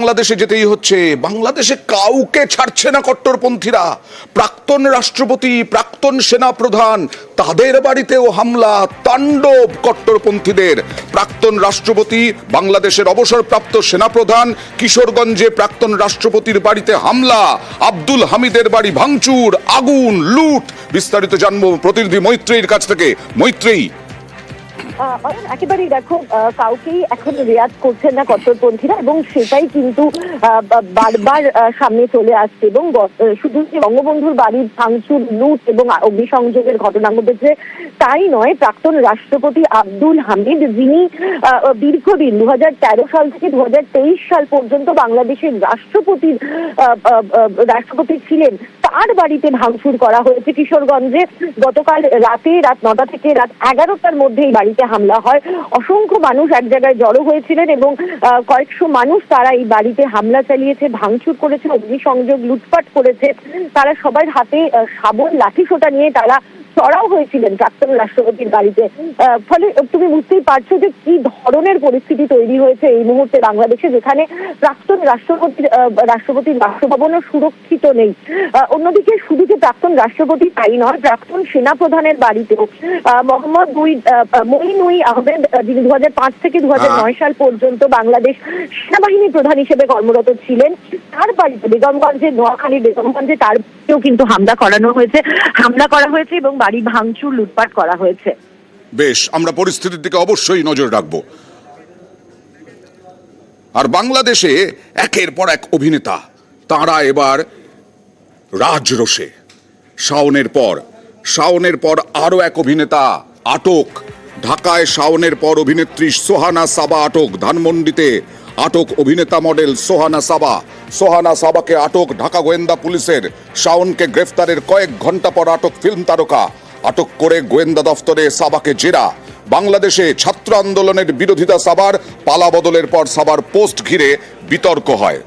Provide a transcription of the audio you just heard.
বাংলাদেশে যেতেই হচ্ছে। বাংলাদেশে কাউকে ছাড়ছে না কট্টরপন্থীরা। প্রাক্তন রাষ্ট্রপতি, প্রাক্তন সেনাপ্রধান, তাদের বাড়িতেও হামলা, তাণ্ডব কট্টরপন্থীদের। প্রাক্তন রাষ্ট্রপতি, বাংলাদেশের অবসরপ্রাপ্ত সেনাপ্রধান, কিশোরগঞ্জে প্রাক্তন রাষ্ট্রপতির বাড়িতে হামলা, আব্দুল হামিদের বাড়ি ভাঙচুর, আগুন, লুট। বিস্তারিত জানব প্রতিনিধি মৈত্রীর কাছ থেকে। মৈত্রী একেবারেই দেখো কাউকেই এখন রেয়াজ করছেন না কট্টরপন্থীরা এবং সেটাই কিন্তু বারবার সামনে চলে আসছে এবং শুধু যে বঙ্গবন্ধুর বাড়ির ভাঙচুর, লুট এবং অগ্নিসংযোগের ঘটনা ঘটেছে, তাই নয়, প্রাক্তন রাষ্ট্রপতি আব্দুল হামিদ, যিনি দীর্ঘদিন দু হাজার তেরো সাল থেকে দু হাজার তেইশ সাল পর্যন্ত বাংলাদেশের রাষ্ট্রপতির রাষ্ট্রপতি ছিলেন তার বাড়িতে ভাঙচুর করা হয়েছে কিশোরগঞ্জে। গতকাল রাতে রাত নটা থেকে রাত এগারোটার মধ্যে এই বাড়িতে হামলা হয়। অসংখ্য মানুষ এক জায়গায় জড়ো হয়েছিলেন এবং কয়েকশো মানুষ তারা এই বাড়িতে হামলা চালিয়েছে, ভাঙচুর করেছে, অগ্নিসংযোগ, লুটপাট করেছে। তারা সবার হাতে শাবল লাঠি সোটা নিয়ে তারা চড়াও হয়েছিলেন প্রাক্তন রাষ্ট্রপতির বাড়িতে। ফলে তুমি বুঝতেই পারছ যে কি ধরনের পরিস্থিতি তৈরি হয়েছে এই মুহূর্তে বাংলাদেশে, যেখানে প্রাক্তন রাষ্ট্রপতির রাষ্ট্রপতির বাসভবনও সুরক্ষিত নেই। অন্যদিকে শুধু যে প্রাক্তন রাষ্ট্রপতি তাই নয়, প্রাক্তন সেনাপ্রধানের বাড়িতেও মোহাম্মদ দুই মইনুই আহমেদ যিনি দু থেকে দু সাল পর্যন্ত বাংলাদেশ সেনাবাহিনী প্রধান হিসেবে কর্মরত ছিলেন, তার বাড়িতে বেগমগঞ্জে নোয়াখালী বেগমগঞ্জে তার কিন্তু হামলা করানো হয়েছে। হামলা করা হয়েছে এবং বাড়ি ভাঙচুর লুটপাট করা হয়েছে। বেশ, আমরা পরিস্থিতির দিকে অবশ্যই নজর রাখব। আর বাংলাদেশে একের পর এক অভিনেতা, তারা এবার রাজরোষে। শাওনের পর শাওনের পর আরও এক অভিনেতা আটক। ঢাকায় শাওনের পর অভিনেত্রী সোহানা সাবা আটক, ধানমন্ডিতে আটক অভিনেতা মডেল সোহানা সাবা। সোহানা সাবাকে আটক ঢাকা গোয়েন্দা পুলিশের। শাওনকে গ্রেফতারের কয়েক ঘণ্টা পর আটক ফিল্ম তারকা। আটক করে গোয়েন্দা দফতরে সাবাকে জেরা। বাংলাদেশে ছাত্র আন্দোলনের বিরোধিতা সাবার, পালা বদলের পর সাবার পোস্ট ঘিরে বিতর্ক হয়।